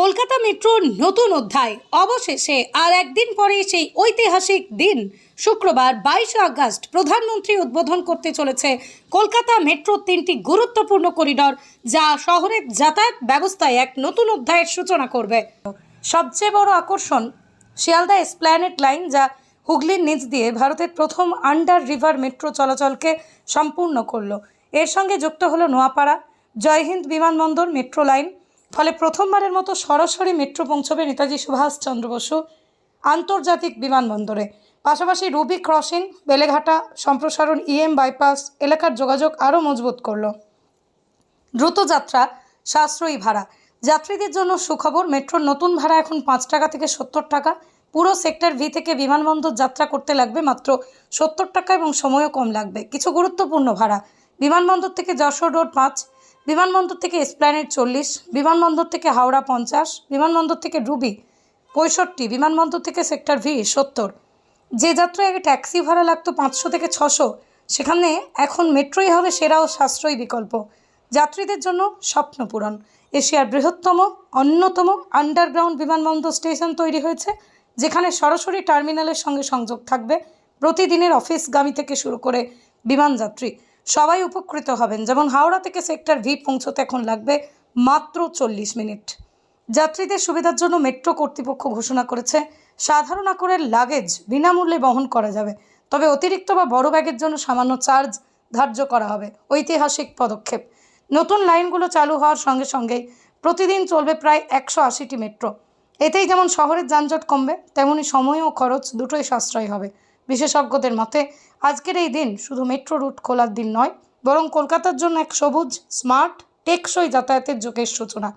কলকাতা মেট্রোর নতুন অধ্যায়। অবশেষে আর একদিন পরে সেই ঐতিহাসিক দিন। শুক্রবার বাইশে আগস্ট প্রধানমন্ত্রী উদ্বোধন করতে চলেছে কলকাতা মেট্রোর তিনটি গুরুত্বপূর্ণ করিডর, যা শহরের যাতায়াত ব্যবস্থায় এক নতুন অধ্যায়ের সূচনা করবে। সবচেয়ে বড় আকর্ষণ শিয়ালদা এসপ্ল্যানেট লাইন, যা হুগলির নিচ দিয়ে ভারতের প্রথম আন্ডার রিভার মেট্রো চলাচলকে সম্পূর্ণ করল। এর সঙ্গে যুক্ত হলো নোয়াপাড়া জয়হিন্দ বিমানবন্দর মেট্রো লাইন ফলে প্রথমবারের মতো সরাসরি মেট্রো পৌঁছবে নেতাজি সুভাষচন্দ্র বসু আন্তর্জাতিক বিমানবন্দরে। পাশাপাশি রুবি ক্রসিং, বেলেঘাটা সম্প্রসারণ ইএম বাইপাস এলাকার যোগাযোগ আরও মজবুত করল। দ্রুত যাত্রা, সাশ্রয়ী ভাড়া। যাত্রীদের জন্য সুখবর, মেট্রোর নতুন ভাড়া এখন পাঁচ টাকা থেকে সত্তর টাকা। পুরো সেক্টর ভি থেকে বিমানবন্দর যাত্রা করতে লাগবে মাত্র সত্তর টাকা এবং সময়ও কম লাগবে। কিছু গুরুত্বপূর্ণ ভাড়া। বিমানবন্দর থেকে যশোর রোড পাঁচ বিমানবন্দর থেকে এসপ্ল্যানেট চল্লিশ, বিমানবন্দর থেকে হাওড়া পঞ্চাশ, বিমানবন্দর থেকে রুবি পঁয়ষট্টি, বিমানবন্দর থেকে সেক্টর ভি সত্তর। যে যাত্রায় আগে ট্যাক্সি ভাড়া লাগতো পাঁচশো থেকে ছশো, সেখানে এখন মেট্রোই হবে সেরা ও সাশ্রয়ী বিকল্প। যাত্রীদের জন্য স্বপ্ন পূরণ। এশিয়ার বৃহত্তম, অন্যতম আন্ডারগ্রাউন্ড বিমানবন্দর স্টেশন তৈরি হয়েছে, যেখানে সরাসরি টার্মিনালের সঙ্গে সংযোগ থাকবে, প্রতিদিনের অফিসগামী থেকে শুরু করে বিমানযাত্রী। সবাই উপকৃত হবেন। যেমন হাওড়া থেকে সেক্টর ভি পৌঁছতে এখন লাগবে মাত্র চল্লিশ মিনিট। যাত্রীদের সুবিধার জন্য মেট্রো কর্তৃপক্ষ ঘোষণা করেছে, সাধারণ আকরের লাগেজ বিনামূল্যে বহন করা যাবে, তবে অতিরিক্ত বা বড় ব্যাগের জন্য সামান্য চার্জ ধার্য করা হবে। ঐতিহাসিক পদক্ষেপ। নতুন লাইনগুলো চালু হওয়ার সঙ্গে সঙ্গেই প্রতিদিন চলবে প্রায় একশো আশিটি মেট্রো। এতেই যেমন শহরের যানজট কমবে, তেমনি সময় ও খরচ দুটোই সাশ্রয় হবে। বিশেষজ্ঞদের মতে, আজকের এই দিন শুধু মেট্রো রুট খোলার দিন নয়, বরং কলকাতার জন্য এক সবুজ, স্মার্ট, টেকসই যাতায়াতের যুগের সূচনা।